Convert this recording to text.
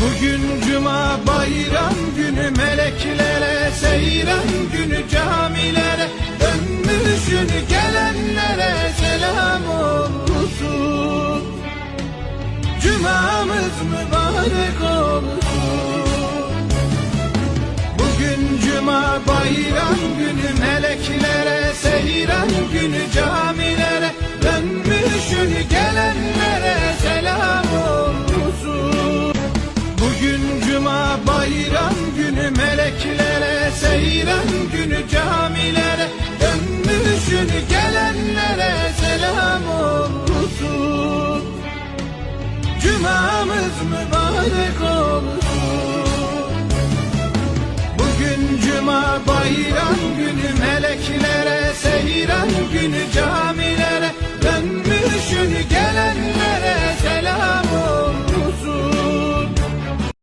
Bugün cuma bayram günü meleklere seyran günü camilere dönmüşün gelenlere selam olsun. Cumamız mübarek olsun. Bugün cuma bayram Bayramımız mübarek olsun. Bugün cuma bayram